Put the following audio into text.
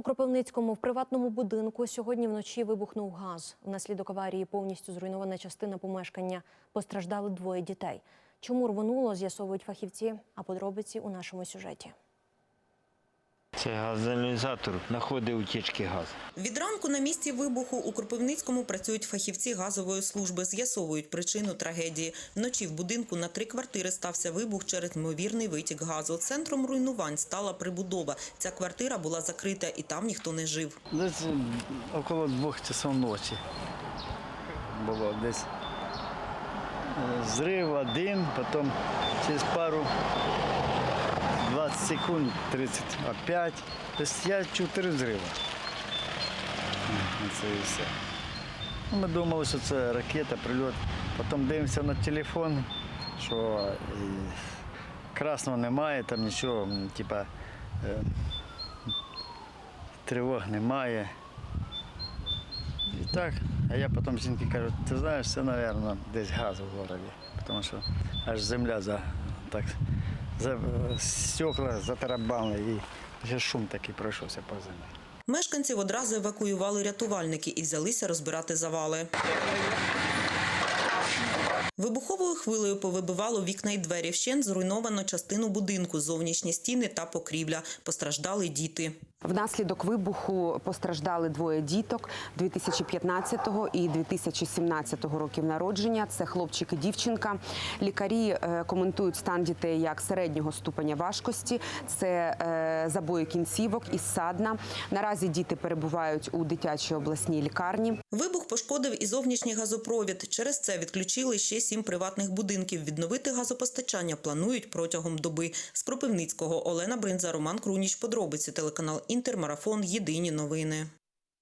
У Кропивницькому в приватному будинку сьогодні вночі вибухнув газ. Внаслідок аварії повністю зруйнована частина помешкання. Постраждали двоє дітей. Чому рвонуло, з'ясовують фахівці, а подробиці у нашому сюжеті. Це газоаналізатор знаходить утічки газу. Від ранку на місці вибуху у Кропивницькому працюють фахівці газової служби, з'ясовують причину трагедії. Вночі в будинку на три квартири стався вибух через ймовірний витік газу. Центром руйнувань стала прибудова. Ця квартира була закрита і там ніхто не жив. Десь около двох часов ночі було десь е, зрив один, потім через пару 20 секунд 30 опять. Тобто я чув три. Це і все. Ну, Ми думали, що це ракета, прильот. Потім дивимося на телефон, що е, красного немає, там нічого, типа е, тривог немає. І так, а я потім жінки кажу, ти знаєш, це, мабуть, десь газ у городі, тому що аж земля за, так, стекла затарабанили і ще шум такий пройшовся по землі. Мешканців одразу евакуювали рятувальники і взялися розбирати завали. Вибуховою хвилею повибивало вікна й двері. Вщен зруйновано частину будинку, зовнішні стіни та покрівля. Постраждали діти. Внаслідок вибуху постраждали двоє діток 2015 і 2017 років народження. Це хлопчик і дівчинка. Лікарі е, коментують стан дітей як середнього ступеня важкості. Це е, забої кінцівок і садна. Наразі діти перебувають у дитячій обласній лікарні. Вибух пошкодив і зовнішній газопровід. Через це відключили ще сім приватних будинків. Відновити газопостачання планують протягом доби. З Кропивницького Олена Бринза, Роман Круніч. Подробиці телеканал Інтермарафон. Єдині новини.